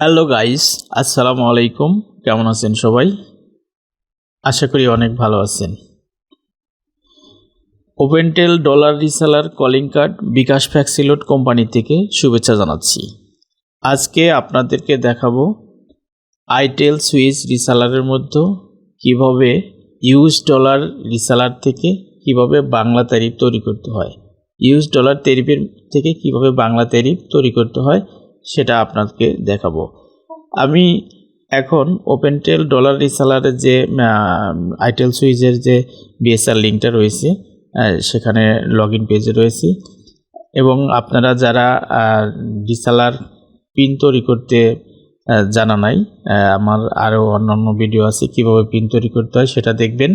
Hello guys আসসালামু আলাইকুম কেমন আছেন সবাই? আশা করি অনেক ভালো আছেন। Opentel dollar reseller calling card bKash Flexiload company থেকে শুভেচ্ছা জানাচ্ছি। আজকে আপনাদেরকে দেখাবো আইটেল সুইচ রিসেলারের মধ্যে কীভাবে ইউএস ডলার রিসেলার থেকে কীভাবে বাংলা তারিফ তৈরি করতে হয়। ইউএস ডলার তারিফের থেকে কীভাবে বাংলা তারিফ তৈরি করতে হয় সেটা আপনাকে দেখাবো। আমি এখন ওপেনটেল ডলার রিসেলারের যে আইটেল সুইচের যে বিএসআর লিঙ্কটা রয়েছে সেখানে লগ ইন পেজে রয়েছি। এবং আপনারা যারা রিসেলার পিন তৈরি করতে জানা নাই আমার আরও অন্যান্য ভিডিও আছে কীভাবে পিন তৈরি করতে হয় সেটা দেখবেন।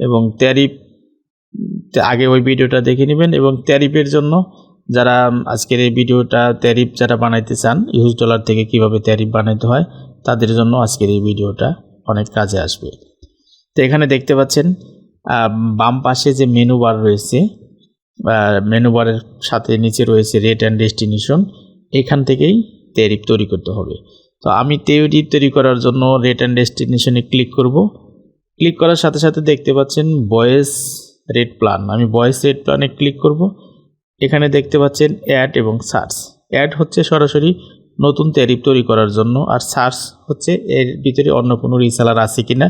এবং ট্যারিফ আগে ওই ভিডিওটা দেখে নেবেন এবং ট্যারিফের জন্য যারা আজকের এই ভিডিওটা ট্যারিফ যারা বানাইতে চান, ইউএস ডলার থেকে কীভাবে ট্যারিফ বানাইতে হয়, তাদের জন্য আজকের এই ভিডিওটা অনেক কাজে আসবে। তো এখানে দেখতে পাচ্ছেন বাম পাশে যে মেনু বার রয়েছে মেনু বারের সাথে নিচে রয়েছে রেট অ্যান্ড ডেস্টিনেশন এখান থেকেই ট্যারিফ তৈরি করতে হবে। তো আমি ট্যারিফ তৈরি করার জন্য রেট অ্যান্ড ডেস্টিনেশনে ক্লিক করব। ক্লিক করার সাথে সাথে দেখতে পাচ্ছেন বয়েস রেট প্ল্যান আমি বয়েস রেট প্ল্যানে ক্লিক করব। এখানে দেখতে পাচ্ছেন অ্যাড এবং সার্চ অ্যাড হচ্ছে সরাসরি নতুন ট্যারিফ তৈরি করার জন্য, আর সার্চ হচ্ছে এর ভিতরে অন্য কোনো রিসেলার আছে কিনা,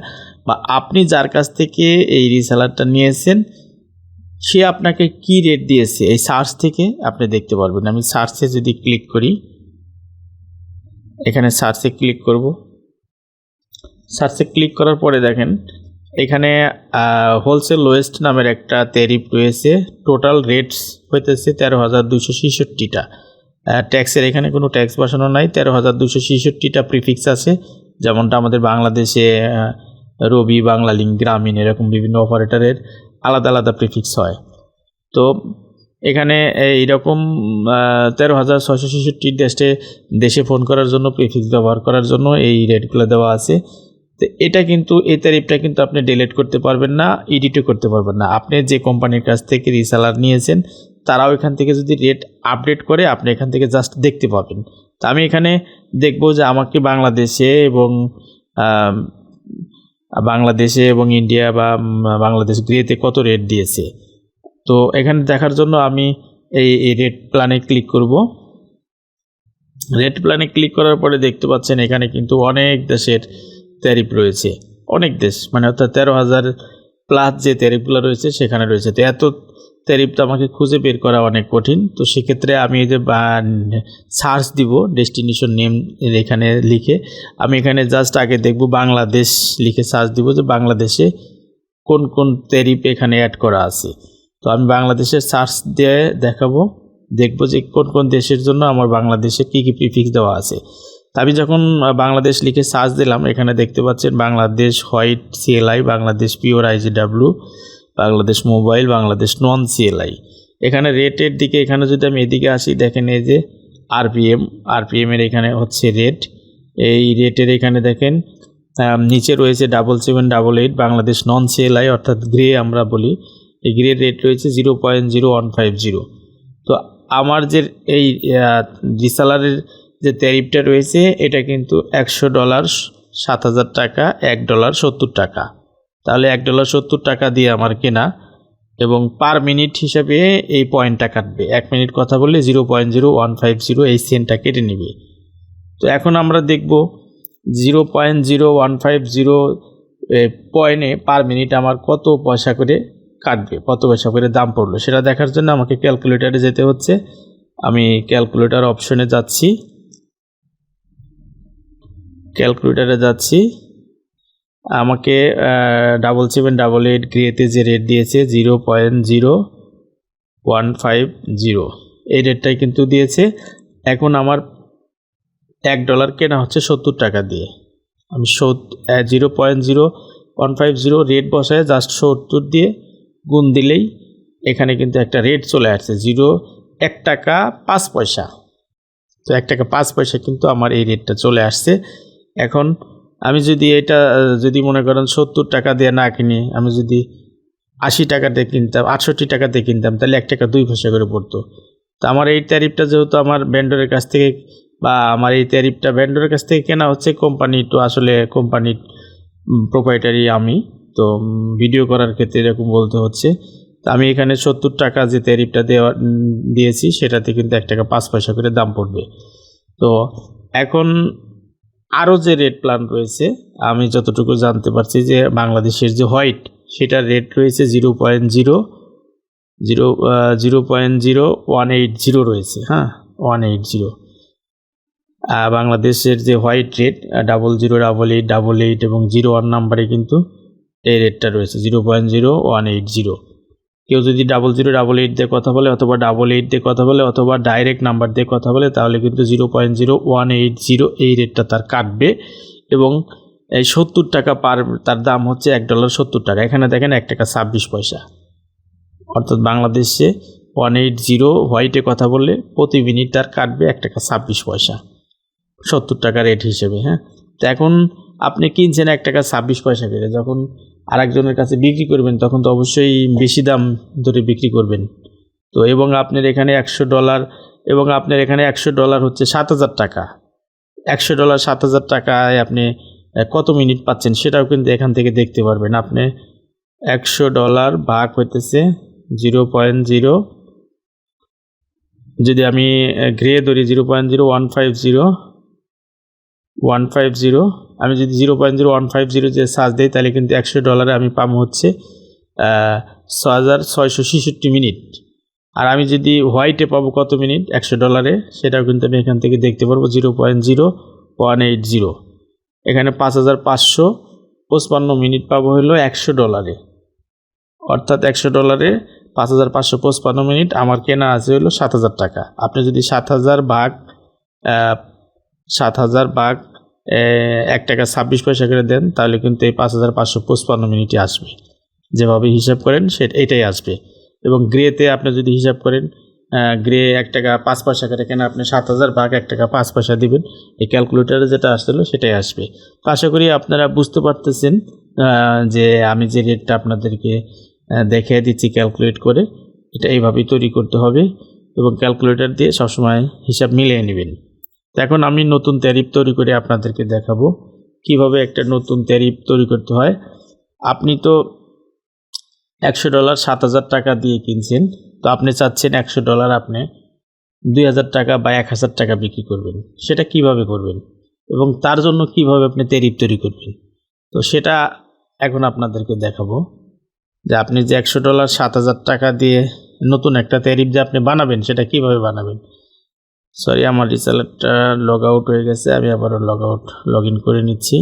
বা আপনি যার কাছ থেকে এই রিসেলারটা নিয়েছেন, সে আপনাকে কি রেট দিয়েছে? এই সার্চ থেকে আপনি দেখতে পারবেন। আমি সার্চে যদি ক্লিক করি, এখানে সার্চে ক্লিক করব। সার্চে ক্লিক করার পরে দেখেন এখানে হোলসেল লোয়েস্ট নামের একটা ট্যারিফ রয়েছে। টোটাল রেটস হইতেছে তেরো হাজার দুশো ছেষট্টিটা। ট্যাক্সের এখানে কোনো ট্যাক্স বসানো নাই। তেরো হাজার দুশো ছেষট্টিটা প্রিফিক্স আছে। যেমনটা আমাদের বাংলাদেশে রবি বাংলালিং গ্রামীণ এরকম বিভিন্ন অপারেটরের আলাদা আলাদা প্রিফিক্স হয়। তো এখানে এইরকম তেরো হাজার ছশো ছেষট্টি দেশে দেশে ফোন করার জন্য প্রিফিক্স ব্যবহার করার জন্য এই রেটগুলো দেওয়া আছে। তো এটা কিন্তু, এই তারিফটা কিন্তু আপনি ডিলিট করতে পারবেন না এডিটও করতে পারবেন না। আপনি যে কোম্পানির কাছ থেকে রিসেলার নিয়েছেন, তারাও এখান থেকে যদি রেট আপডেট করে, আপনি এখান থেকে জাস্ট দেখতে পাবেন। তো আমি এখানে দেখব যে আমাকে বাংলাদেশে এবং বাংলাদেশে এবং ইন্ডিয়া বা বাংলাদেশ গ্রেতে কত রেট দিয়েছে। তো এখানে দেখার জন্য আমি এই এই রেট প্ল্যানে ক্লিক করব। রেট প্ল্যানে ক্লিক করার পরে দেখতে পাচ্ছেন এখানে কিন্তু অনেক দেশের ট্যারিফ রয়েছে। অনেক দেশ মানে অর্থাৎ তেরো হাজার প্লাস যে ট্যারিফগুলো রয়েছে, সেখানে রয়েছে। তো এত ট্যারিফ তো আমাকে খুঁজে বের করা অনেক কঠিন। তো সেক্ষেত্রে আমি এই যে সার্চ দিব ডেস্টিনেশন নেম এখানে লিখে। আমি এখানে জাস্ট আগে দেখব বাংলাদেশ লিখে সার্চ দিব যে বাংলাদেশে কোন কোন ট্যারিফ এখানে অ্যাড করা আছে। তো আমি বাংলাদেশের সার্চ দিয়ে দেখাবো। দেখব যে কোন কোন দেশের জন্য আমার বাংলাদেশে কী কী প্রিফিক্স দেওয়া আছে। আমি যখন বাংলাদেশ লিখে সার্চ দিলাম, এখানে দেখতে পাচ্ছেন Bangladesh white CLI Bangladesh pure IGW Bangladesh mobile, Bangladesh non CLI এখানে রেটের দিকে, এখানে যদি আমি এদিকে আসি, দেখেন এই যে আরপিএম আরপিএমের এখানে হচ্ছে রেট এই রেটের এখানে দেখেন নিচে রয়েছে double seven double eight Bangladesh non CLI অর্থাৎ গ্রে আমরা বলি। এই গ্রে রেট রয়েছে zero point zero one five zero তো আমার যে এই রিসালারের যে ট্যারিফটা রয়েছে, এটা কিন্তু একশো ডলার সাত হাজার টাকা, এক ডলার সত্তর টাকা। তাহলে এক ডলার সত্তর টাকা দিয়ে আমার কেনা এবং পার মিনিট হিসাবে এই পয়েন্টটা কাটবে। এক মিনিট কথা বললে zero point zero one five zero এই সেন্টটা কেটে নেবে। তো এখন আমরা দেখব zero point zero one five zero পয়েন্টে পার মিনিট আমার কত পয়সা করে কাটবে, কত পয়সা করে দাম পড়ল। সেটা দেখার জন্য আমাকে ক্যালকুলেটারে যেতে হচ্ছে। আমি ক্যালকুলেটার অপশনে যাচ্ছি। ক্যালকুলেটারে যাচ্ছি। আমাকে ডাবল সেভেন ডাবল এইট গ্রেতে যে রেট দিয়েছে zero point zero one five zero এই রেটটাই কিন্তু দিয়েছে। এখন আমার এক ডলার কেনা হচ্ছে সত্তর টাকা দিয়ে। আমি zero point zero one five zero rate বসায় জাস্ট সত্তর দিয়ে গুণ দিলেই এখানে কিন্তু একটা রেট চলে আসছে। জিরো এক টাকা পাঁচ পয়সা। তো এক টাকা পাঁচ পয়সা কিন্তু আমার এই রেটটা চলে আসছে। এখন আমি যদি এটা, যদি মনে করেন সত্তর টাকা দিয়ে না কিনি, আমি যদি আশি টাকাতে কিনতাম, আটষট্টি টাকাতে কিনতাম, তাহলে এক টাকা দুই পয়সা করে পড়তো। তো আমার এই ট্যারিফটা যেহেতু আমার ভেন্ডরের কাছ থেকে, বা আমার এই ট্যারিফটা ভেন্ডরের কাছ থেকে কেনা হচ্ছে কোম্পানি তো আসলে কোম্পানির প্রোপাইটারি আমি। তো ভিডিও করার ক্ষেত্রে এরকম বলতে হচ্ছে। তো আমি এখানে সত্তর টাকা যে ট্যারিফটা দেওয়া দিয়েছি, সেটাতে কিন্তু এক টাকা পাঁচ পয়সা করে দাম পড়বে। তো এখন আরও যে রেট প্ল্যান রয়েছে, আমি যতটুকু জানতে পারছি যে বাংলাদেশের যে হোয়াইট সেটার রেট রয়েছে zero point zero zero zero point zero, one eight zero রয়েছে হ্যাঁ ওয়ান এইট জিরো। বাংলাদেশের যে white rate double zero, double eight double eight এবং জিরো ওয়ান নাম্বারে কিন্তু এই রেটটা রয়েছে, zero point zero, one eight zero. কেউ যদি ডাবল জিরো ডাবল এইট দিয়ে কথা বলে অথবা ডাবল এইট দিয়ে কথা বলে অথবা ডাইরেক্ট নাম্বার দিয়ে কথা বলে, তাহলে কিন্তু zero point zero one eight zero এই রেটটা তার কাটবে এবং এই সত্তর টাকা পার তার দাম হচ্ছে এক ডলার সত্তর টাকা। এখানে দেখেন এক টাকা ছাব্বিশ পয়সা। অর্থাৎ বাংলাদেশে ওয়ান এইট জিরো হোয়াইটে কথা বললে প্রতি মিনিট তার কাটবে এক টাকা ছাব্বিশ পয়সা। সত্তর টাকা রেট হিসেবে হ্যাঁ? তো এখন আপনি কিনছেন এক টাকা ছাব্বিশ পয়সা করে, যখন আরেকজনের কাছে বিক্রি করবেন, তখন তো অবশ্যই বেশি দাম ধরে বিক্রি করবেন। তো এবং আপনার এখানে একশো ডলার, এবং আপনার এখানে একশো ডলার হচ্ছে সাত হাজার টাকা। একশো ডলার সাত হাজার টাকায় আপনি কত মিনিট পাচ্ছেন সেটাও কিন্তু এখান থেকে দেখতে পারবেন। আপনি একশো ডলার ভাগ হইতেছে জিরো পয়েন্ট জিরো, যদি আমি গ্রে ধরি zero point zero one five zero one five zero আমি যদি zero point zero one five zero যে সার্চ দিই, তাহলে কিন্তু একশো ডলারে আমি পাবো হচ্ছে ছ হাজার ছয়শো ছেষট্টি মিনিট আর আমি যদি হোয়াইটে পাবো কত মিনিট একশো ডলারে সেটাও কিন্তু আমি এখান থেকে দেখতে পারব zero point zero one eight zero এখানে পাঁচ হাজার পাঁচশো পঁচপান্ন মিনিট পাবো হলো একশো ডলারে অর্থাৎ একশো ডলারে পাঁচ হাজার পাঁচশো পঁচপান্ন মিনিট আমার কেনা আছে হলো সাত হাজার টাকা। আপনি যদি সাত হাজার ভাগ সাত হাজার ভাগ এক টাকা ছাব্বিশ পয়সা করে দেন, তাহলে কিন্তু এই পাঁচ হাজার পাঁচশো পঁচপান্ন মিনিটই আসবে। যেভাবে হিসাব করেন, সে, এটাই আসবে। এবং গ্রেতে আপনি যদি হিসাব করেন গ্রে এক টাকা পাঁচ পয়সা করে কেন আপনি সাত হাজার ভাগ এক টাকা পাঁচ পয়সা দিবেন, এই ক্যালকুলেটারে যেটা আসছিল সেটাই আসবে। তো আশা করি আপনারা বুঝতে পারতেছেন যে আমি যে রেটটা আপনাদেরকে দেখিয়ে দিচ্ছি ক্যালকুলেট করে, এটা এইভাবেই তৈরি করতে হবে এবং ক্যালকুলেটর দিয়ে সবসময় হিসাব মিলিয়ে নেবেন। এখন আমি নতুন ট্যারিফ তৈরি করে আপনাদেরকে দেখাবো। কীভাবে একটা নতুন ট্যারিফ তৈরি করতে হয়। আপনি তো একশো ডলার সাত হাজার টাকা দিয়ে কিনছেন। তো আপনি চাচ্ছেন একশো ডলার আপনি দুই হাজার টাকা বা এক হাজার টাকা বিক্রি করবেন। সেটা কীভাবে করবেন? এবং তার জন্য কীভাবে আপনি ট্যারিফ তৈরি করবেন? তো সেটা এখন আপনাদেরকে দেখাবো। যে আপনি যে একশো ডলার সাত হাজার টাকা দিয়ে নতুন একটা ট্যারিফ যে আপনি বানাবেন, সেটা কীভাবে বানাবেন? সরি আমার রিসালারটা লগ আউট হয়ে গেছে, আমি আবারও লগ আউট লগ ইন করে নিচ্ছি।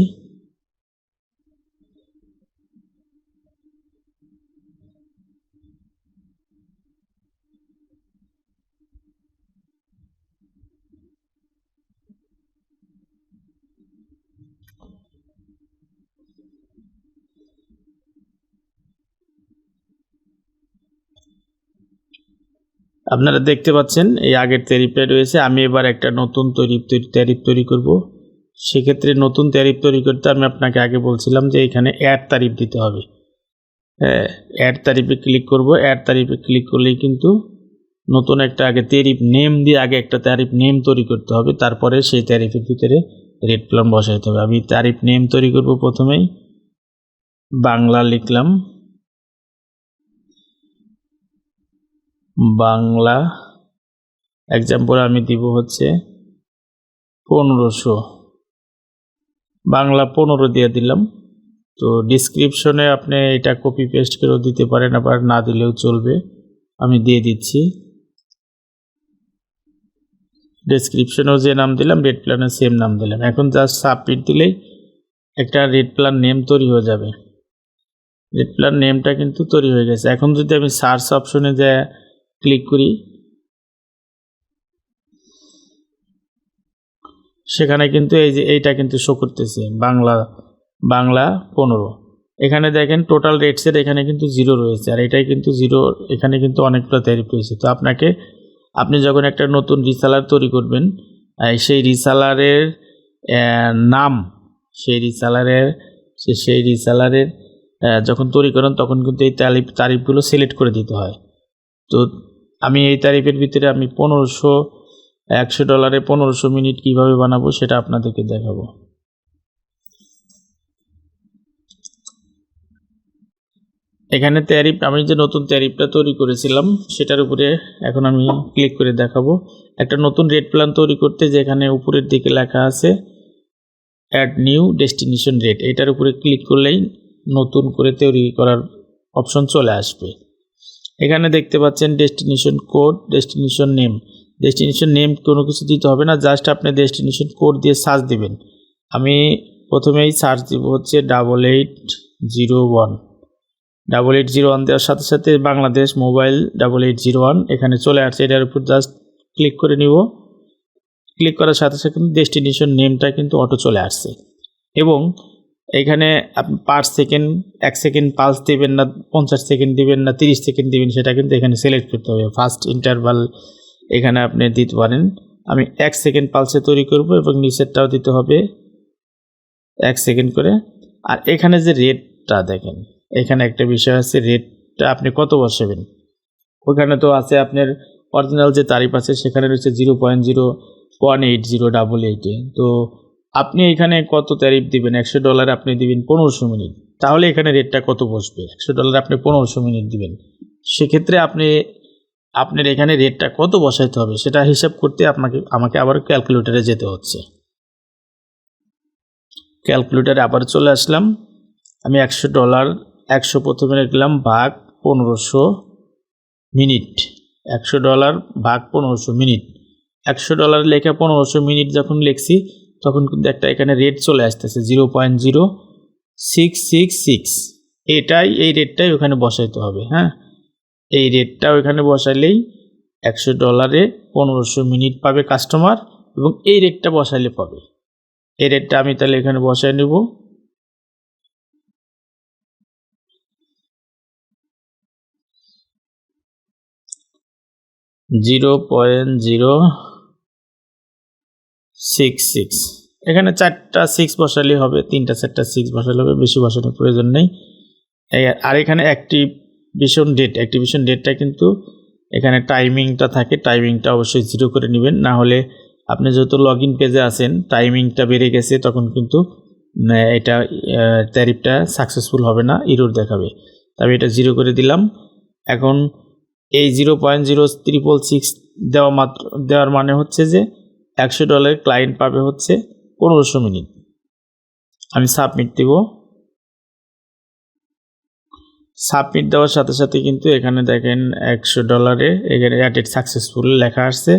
আপনারা দেখতে পাচ্ছেন, এই আগের ট্যারিফটা রয়েছে। আমি এবার একটা নতুন তৈরি ট্যারিফ তৈরি করব। সেক্ষেত্রে নতুন ট্যারিফ তৈরি করতে আমি আপনাকে আগে বলছিলাম যে এখানে অ্যাড তারিফ দিতে হবে। হ্যাঁ অ্যাড তারিফে ক্লিক করব। অ্যাড তারিফে ক্লিক করলেই কিন্তু নতুন একটা আগে ট্যারিফ নেম দিয়ে আগে একটা ট্যারিফ নেম তৈরি করতে হবে। তারপরে সেই ট্যারিফের ভিতরে রেট প্ল্যান বসাইতে হবে। আমি তারিফ নেম তৈরি করব প্রথমেই। বাংলা লিখলাম। বাংলা। এক্সাম্পল আমি দিব হচ্ছে পনেরোশো। বাংলা পনেরো দিয়ে দিলাম। তো ডিসক্রিপশনে আপনি এটা কপি পেস্ট করেও দিতে পারেন, আবার না দিলেও চলবে। আমি দিয়ে দিচ্ছি। ডেসক্রিপশনেও যে নাম দিলাম রেড প্ল্যানের সেম নাম দিলাম। এখন জাস্ট সাবমিট দিলেই একটা রেড প্ল্যান নেম তৈরি হয়ে যাবে। রেড প্ল্যান নেমটা কিন্তু তৈরি হয়ে গেছে। এখন যদি আমি সার্চ অপশনে যে ক্লিক করি। সেখানে কিন্তু এই যে এইটা কিন্তু শো করতেছে, বাংলা বাংলা পনেরো। এখানে দেখেন টোটাল রেটসের এখানে কিন্তু জিরো রয়েছে, আর এটাই কিন্তু জিরো এখানে কিন্তু অনেকটা ট্যারিফ রয়েছে। তো আপনাকে, আপনি যখন একটা নতুন রিসালার তৈরি করবেন সেই রিসালারের নাম, সেই রিসালারের সেই রিসালারের যখন তৈরি করেন, তখন কিন্তু এই তারিফ তারিফগুলো সিলেক্ট করে দিতে হয়। তো আমি এই তারিফের ভিতরে আমি পনেরোশো, একশো ডলারে পনেরোশো মিনিট কীভাবে বানাবো সেটা আপনাদেরকে দেখাবো। এখানে ট্যারিফ আমি যে নতুন ট্যারিফটা তৈরি করেছিলাম, সেটার উপরে এখন আমি ক্লিক করে দেখাবো। একটা নতুন রেট প্ল্যান তৈরি করতে যেখানে উপরের দিকে লেখা আছে অ্যাড নিউ ডেস্টিনেশন রেট এটার উপরে ক্লিক করলেই নতুন করে তৈরি করার অপশন চলে আসবে। এখানে দেখতে পাচ্ছেন destination code destination name destination name কোনো কিছু দিতে হবে না জাস্ট আপনি ডেস্টিনেশন কোড দিয়ে সার্চ দিবেন। আমি প্রথমেই সার্চ দিব হচ্ছে double eight zero one double eight zero one দেওয়ার সাথে সাথে Bangladesh mobile double eight zero one এখানে চলে আসছে। এটার উপর জাস্ট ক্লিক করে নিব। ক্লিক করার সাথে সাথে ডেস্টিনেশন নেমটা কিন্তু অটো চলে আসছে। এবং এখানে আপনি পার সেকেন্ড এক সেকেন্ড পালস দেবেন না, পঞ্চাশ সেকেন্ড দিবেন না, তিরিশ সেকেন্ড দিবেন, সেটা কিন্তু এখানে সিলেক্ট করতে হবে। ফার্স্ট ইন্টারভাল এখানে আপনি দিতে পারেন। আমি এক সেকেন্ড পালসে তৈরি করব এবং নিচেরটাও দিতে হবে। এক সেকেন্ড করে। আর এখানে যে রেটটা দেখেন, এখানে একটা বিষয় আছে রেটটা আপনি কত বসাবেন? ওখানে তো আছে আপনার অরিজিনাল যে তারিফ আছে, সেখানে রয়েছে zero point zero one eight zero double এইটে তো আপনি এখানে কত তারিফ দিবেন? একশো ডলার আপনি দিবেন পনেরোশো মিনিট। তাহলে এখানে রেটটা কত বসবে? একশো ডলার আপনি পনেরোশো মিনিট দিবেন। সেক্ষেত্রে আপনি, আপনার এখানে রেটটা কত বসাইতে হবে? সেটা হিসাব করতে আপনাকে, আমাকে আবার ক্যালকুলেটরে যেতে হচ্ছে। ক্যালকুলেটারে আবার চলে আসলাম। আমি একশো ডলার একশো প্রথমে লিখলাম ভাগ পনেরোশো মিনিট। একশো ডলার ভাগ পনেরোশো মিনিট। একশো ডলার লেখা পনেরোশো মিনিট যখন লিখছি তখন কিন্তু একটা এখানে রেট চলে আসতেছে zero point zero six six six এটাই, এই রেটটাই ওখানে বসাইতে হবে হ্যাঁ? এই রেটটা ওখানে বসাইলেই একশো ডলারে পনেরোশো মিনিট পাবে কাস্টমার এবং এই রেটটা বসাইলে পাবে। এই রেটটা আমি তাহলে এখানে বসাই নেব। Zero point zero six six এখানে চারটা সিক্স বসালে হবে, তিনটা, চারটা সিক্স বসালে হবে, বেশি বসানোর প্রয়োজন নেই। আর এখানে অ্যাক্টিভিশন ডেট অ্যাক্টিভিশন ডেটটা কিন্তু এখানে টাইমিংটা থাকে টাইমিংটা অবশ্যই জিরো করে নেবেন। না হলে আপনি যেহেতু লগ ইন পেজে আছেন টাইমিংটা বেড়ে গেছে, তখন কিন্তু এটা ট্যারিফটা সাকসেসফুল হবে না ইরোর দেখাবে। তবে এটা জিরো করে দিলাম। এখন এই zero point zero triple six দেওয়া মাত্র, দেওয়ার মানে হচ্ছে যে একশো ডলারের ক্লায়েন্ট পাবে হচ্ছে পনেরোশো মিনিট। আমি সাবমিট দেব। সাবমিট দেওয়ার সাথে সাথে কিন্তু এখানে দেখেন একশো ডলারে এখানে অ্যাডেড সাকসেসফুল লেখা আসছে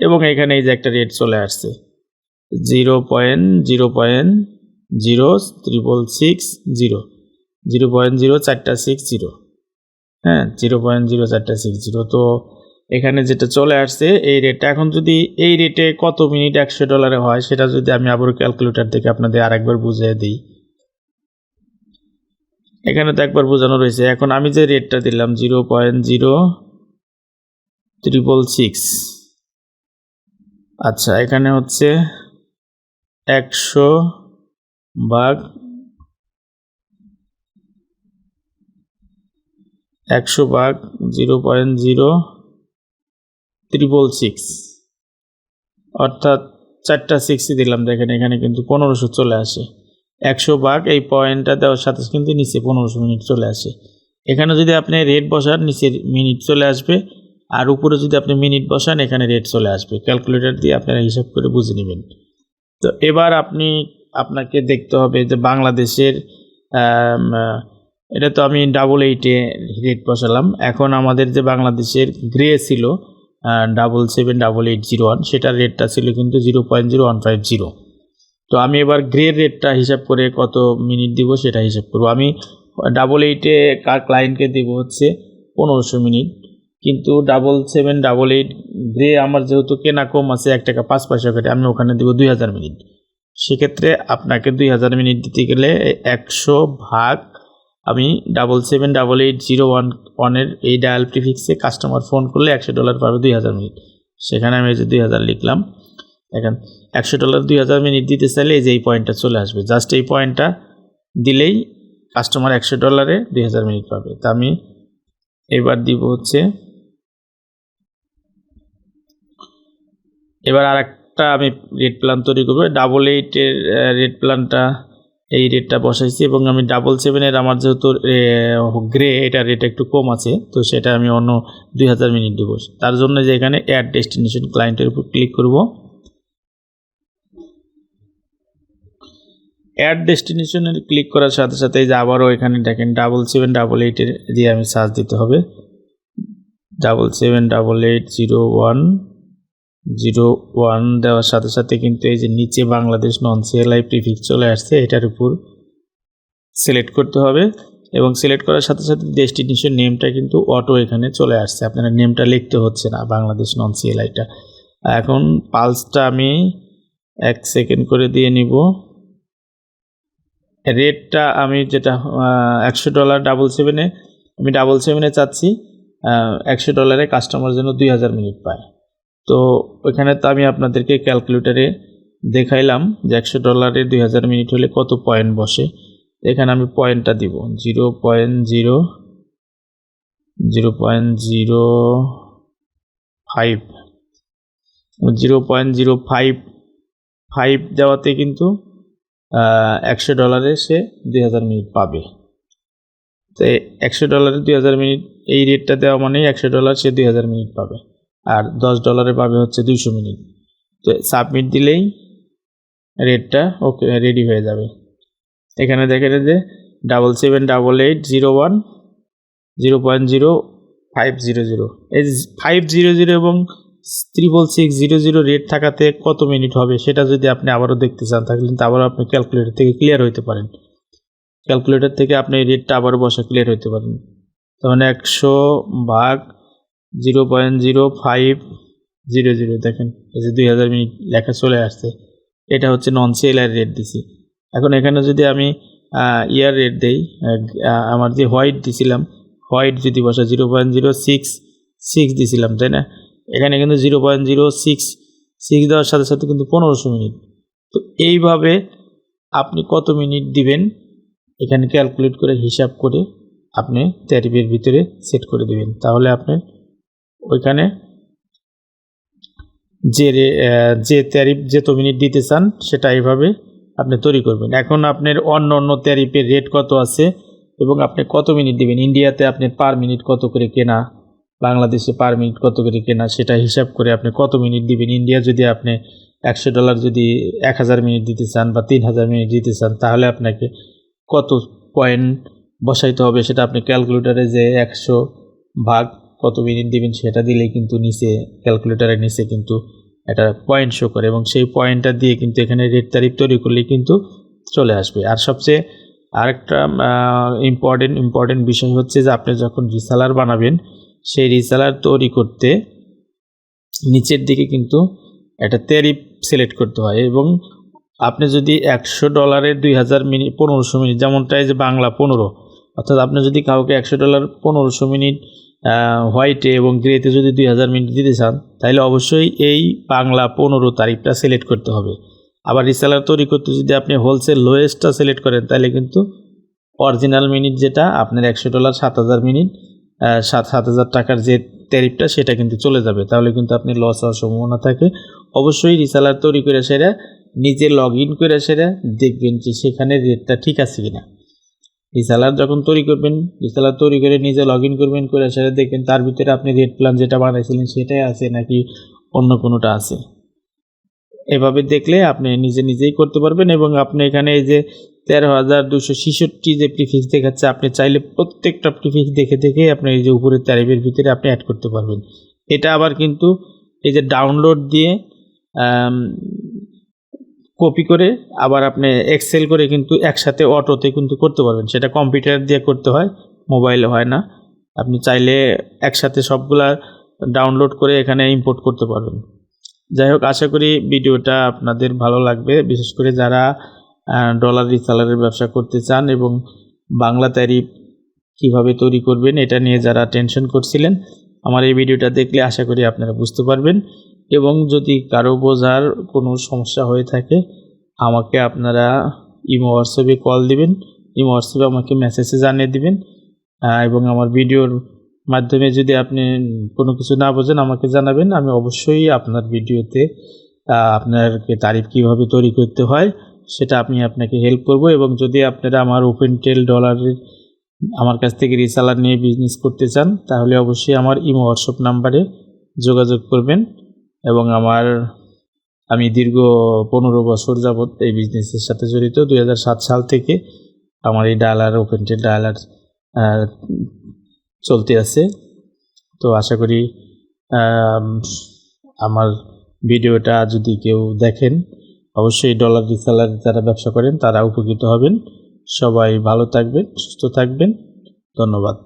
এবং এখানে এই যে একটা রেট চলে আসছে। Zero point zero point zero triple six zero zero point zero চারটা সিক্স জিরো হ্যাঁ জিরো পয়েন্ট জিরো চারটা সিক্স জিরো তো এখানে যেটা চলে আসছে, এই রেটটা এখন যদি এই রেটে কত মিনিট একশো ডলারে হয়, সেটা যদি আমি আবার ক্যালকুলেটার থেকে আপনাদের আরেকবার বুঝিয়ে দিই। এখানে তো একবার বোঝানো রয়েছে। এখন আমি যে রেটটা দিলাম zero point zero triple six আচ্ছা এখানে হচ্ছে একশো ভাগ একশো ভাগ zero point zero triple six অর্থাৎ চারটা সিক্সই দিলাম, দেখেন এখানে কিন্তু পনেরোশো চলে আসে। একশো ভাগ এই পয়েন্টটা দেওয়ার সাথে কিন্তু নিচে পনেরোশো মিনিট চলে আসে। এখানে যদি আপনি রেট বসান নিচে মিনিট চলে আসবে। আর উপরে যদি আপনি মিনিট বসান, এখানে রেট চলে আসবে। ক্যালকুলেটর দিয়ে আপনারা হিসাব করে বুঝে নেবেন। তো এবার আপনি, আপনাকে দেখতে হবে যে বাংলাদেশের এটা তো আমি ডাবল এইটে রেট বসালাম। এখন আমাদের যে বাংলাদেশের গ্রে ছিল double seven double eight zero one সেটার রেটটা ছিল কিন্তু zero point zero one five zero তো আমি এবার গ্রে রেটটা হিসাব করে কত মিনিট দিব সেটা হিসাব করব। আমি ডাবল এইটে কার ক্লায়েন্টকে দেবো হচ্ছে পনেরোশো মিনিট কিন্তু double seven double eight grey আমার যেহেতু কেনা কম আছে, এক টাকা পাঁচ পয়সা করে আমি ওখানে দেবো দুই হাজার মিনিট সেক্ষেত্রে আপনাকে দুই হাজার মিনিট দিতে গেলে একশো ভাগ আমি double seven double eight zero one ওয়ানের এই ডায়াল প্রিফিক্সে কাস্টমার ফোন করলে একশো ডলার পাবে দুই হাজার মিনিট সেখানে আমি যে দুই হাজার লিখলাম। এখন একশো ডলার দুই হাজার মিনিট দিতে চাইলে এই যে এই পয়েন্টটা চলে আসবে। জাস্ট এই পয়েন্টটা দিলেই কাস্টমার একশো ডলারে দুই হাজার মিনিট পাবে। তা আমি এবার দিব হচ্ছে, এবার আর একটা আমি রেট প্ল্যান তৈরি করব। ডাবল এইটের রেট প্ল্যানটা এই রেটটা বসাইছি এবং আমি ডাবল সেভেনের আমার যেহেতু গ্রে এটা রেট একটু কম আছে, তো সেটা আমি অন্য দুই হাজার মিনিট দেবো। তার জন্য যে এখানে অ্যাড ডেস্টিনেশন ক্লায়েন্টের উপর ক্লিক করব। অ্যাড ডেস্টিনেশনে ক্লিক করার সাথে সাথে যে আবারও এখানে দেখেন ডাবল সেভেন ডাবল এইটের দিয়ে আমি সার্চ দিতে হবে। Double seven double eight zero one zero one দেওয়ার সাথে সাথে কিন্তু এই যে নিচে বাংলাদেশ নন সিএলআই প্রিফিক্স চলে আসছে, এটার উপর সিলেক্ট করতে হবে এবং সিলেক্ট করার সাথে সাথে ডেস্টিনেশন নেমটা কিন্তু অটো এখানে চলে আসছে। আপনারা নেমটা লিখতে হচ্ছে না, বাংলাদেশ নন সিএলআইটা এখন পালসটা আমি এক সেকেন্ড করে দিয়ে নিব। রেটটা আমি যেটা একশো ডলার ডাবল সেভেনে আমি ডাবল সেভেনে চাচ্ছি একশো ডলারে কাস্টমার যেন দুই হাজার মিনিট পায়। তো ওইখানে তো আমি আপনাদেরকে ক্যালকুলেটারে দেখাইলাম যে একশো ডলারে দুই হাজার মিনিট হলে কত পয়েন্ট বসে। এখানে আমি পয়েন্টটা দিব। Zero point zero zero point zero five zero point zero five five দেওয়াতে কিন্তু একশো ডলারে সে দুই হাজার মিনিট পাবে। তো একশো ডলারে দুই হাজার মিনিট এই রেটটা দেওয়া মানেই একশো ডলার সে দুই হাজার মিনিট পাবে। আর দশ ডলারে পাবে হচ্ছে দুইশো মিনিট। তো সাবমিট দিলেই রেটটা ওকে রেডি হয়ে যাবে। এখানে দেখেন যে double seven double eight zero one zero point zero five zero zero এই ফাইভ জিরো জিরো এবং triple six zero zero rate থাকাতে কত মিনিট হবে সেটা যদি আপনি আবারও দেখতে চান, তাহলে কিন্তু আবারও আপনি ক্যালকুলেটর থেকে ক্লিয়ার হইতে পারেন। ক্যালকুলেটর থেকে আপনি রেটটা আবারও বসে ক্লিয়ার হইতে পারেন। তার মানে একশো ভাগ zero point zero five zero zero, দেখেন, এই যে দুই হাজার মিনিট লেখা চলে আসছে, এটা হচ্ছে নন সেলার রেট দিছি। এখন এখানে যদি আমি ইয়ার রেট দেই আমার যে হোয়াইট দিছিলাম হোয়াইট যদি বসে zero point zero six six দিছিলাম, তাই না? এখানে কিন্তু zero point zero six six দেওয়ার সাথে সাথে কিন্তু পনেরোশো মিনিট। তো এইভাবে আপনি কত মিনিট দিবেন, এখানে ক্যালকুলেট করে হিসাব করে আপনি ট্যারিফের ভিতরে সেট করে দিবেন। তাহলে আপনি ওইখানে যে যে ট্যারিফ যেত মিনিট দিতে চান, সেটা এইভাবে আপনি তৈরি করবেন। এখন আপনার অন্য অন্য ট্যারিফের রেট কত আছে এবং আপনি কত মিনিট দিবেন? ইন্ডিয়াতে আপনি পার মিনিট কত করে কেনা? বাংলাদেশে পার মিনিট কত করে কেনা? সেটা হিসাব করে আপনি কত মিনিট দিবেন? ইন্ডিয়া যদি আপনি একশো ডলার যদি এক হাজার মিনিট দিতে চান বা তিন হাজার মিনিট দিতে চান, তাহলে আপনাকে কত পয়েন্ট বসাইতে হবে সেটা আপনি ক্যালকুলেটারে যে একশো ভাগ কত মিনিট দিবেন, সেটা দিলেই কিন্তু নিচে ক্যালকুলেটারের নিচে কিন্তু একটা পয়েন্ট শো করে এবং সেই পয়েন্টটা দিয়ে কিন্তু এখানে রেট তারিখ তৈরি করলে কিন্তু চলে আসবে। আর সবচেয়ে আরেকটা ইম্পর্টেন্ট ইম্পর্টেন্ট বিষয় হচ্ছে যে আপনি যখন রিসালার বানাবেন, সেই রিসালার তৈরি করতে নিচের দিকে কিন্তু একটা ট্যারিফ সিলেক্ট করতে হয় এবং আপনি যদি একশো ডলারের দুই হাজার মিনিট, পনেরোশো মিনিট যেমনটাই যে বাংলা পনেরো, অর্থাৎ আপনি যদি কাউকে একশো ডলার পনেরোশো মিনিট হোয়াইটে এবং গ্রেতে যদি দুই হাজার মিনিট দিতে চান, তাহলে অবশ্যই এই বাংলা পনেরো তারিখটা সিলেক্ট করতে হবে। আবার রিসেলার তৈরি করতে যদি আপনি হোলসেল লোয়েস্টটা সিলেক্ট করেন, তাহলে কিন্তু অরিজিনাল মিনিট যেটা, আপনার একশো ডলার সাত হাজার মিনিট সাত সাত হাজার টাকার যে ট্যারিফটা সেটা কিন্তু চলে যাবে। তাহলে কিন্তু আপনি লস হওয়ার সম্ভাবনা থাকে। অবশ্যই রিসেলার তৈরি করে সেটা নিজে লগ ইন করে সেটা দেখবেন যে সেখানে রেটটা ঠিক আছে কিনা। রিসালার যখন তৈরি করবেন রিসালার তৈরি করে নিজে লগ ইন করবেন, করে সেটা দেখবেন, তার ভিতরে আপনি রেট প্ল্যান যেটা বানাইছিলেন সেটাই আছে নাকি অন্য কোনোটা আছে? এভাবে দেখলে আপনি নিজে নিজেই করতে পারবেন এবং আপনি এখানে এই যে তেরো হাজার দুশো ছেষট্টি যে প্রিফিক্স দেখাচ্ছে, আপনি চাইলে প্রত্যেকটা প্রিফিক্স দেখে দেখে আপনি এই যে উপরের তারিফের ভিতরে আপনি অ্যাড করতে পারবেন। এটা আবার কিন্তু এই যে ডাউনলোড দিয়ে কপি করে আবার আপনি এক্সেল করে কিন্তু একসাথে অটোতে কিন্তু করতে পারবেন। সেটা কম্পিউটার দিয়ে করতে হয় মোবাইলে হয় না। আপনি চাইলে একসাথে সবগুলা ডাউনলোড করে এখানে ইম্পোর্ট করতে পারবেন। যাই হোক, আশা করি ভিডিওটা আপনাদের ভালো লাগবে। বিশেষ করে যারা ডলার রিসালারের ব্যবসা করতে চান এবং বাংলা তারিফ কীভাবে তৈরি করবেন, এটা নিয়ে যারা টেনশন করছিলেন, আমার এই ভিডিওটা দেখলে আশা করি আপনারা বুঝতে পারবেন। এবং যদি কারও বোঝার কোনো সমস্যা হয়ে থাকে আমাকে আপনারা ইমো হোয়াটসঅ্যাপে কল দিবেন ইমো হোয়াটসঅ্যাপে আমাকে মেসেজে জানিয়ে দিবেন এবং আমার ভিডিওর মাধ্যমে যদি আপনি কোনো কিছু না বোঝেন আমাকে জানাবেন আমি অবশ্যই আপনার ভিডিওতে আহ, আপনাকে তারিফ কীভাবে তৈরি করতে হয় সেটা আমি আপনাকে হেল্প করব এবং যদি আপনারা আমার ওপেন টেল ডলারের আমার কাছ থেকে রিসালার নিয়ে বিজনেস করতে চান তাহলে অবশ্যই আমার ইমো হোয়াটসঅ্যাপ নাম্বারে যোগাযোগ করবেন। এবং আমার, আমি দীর্ঘ পনেরো বছর যাবৎ এই বিজনেসের সাথে জড়িত। দু হাজার সাত সাল থেকে আমার এই ডায়ালার ওপেন টেল ডায়ালার চলতে আছে। তো আশা করি আমার ভিডিওটা যদি কেউ দেখেন, অবশ্যই ডলার রিসালার যারা ব্যবসা করেন, তারা উপকৃত হবেন। সবাই ভালো থাকবেন, সুস্থ থাকবেন। ধন্যবাদ।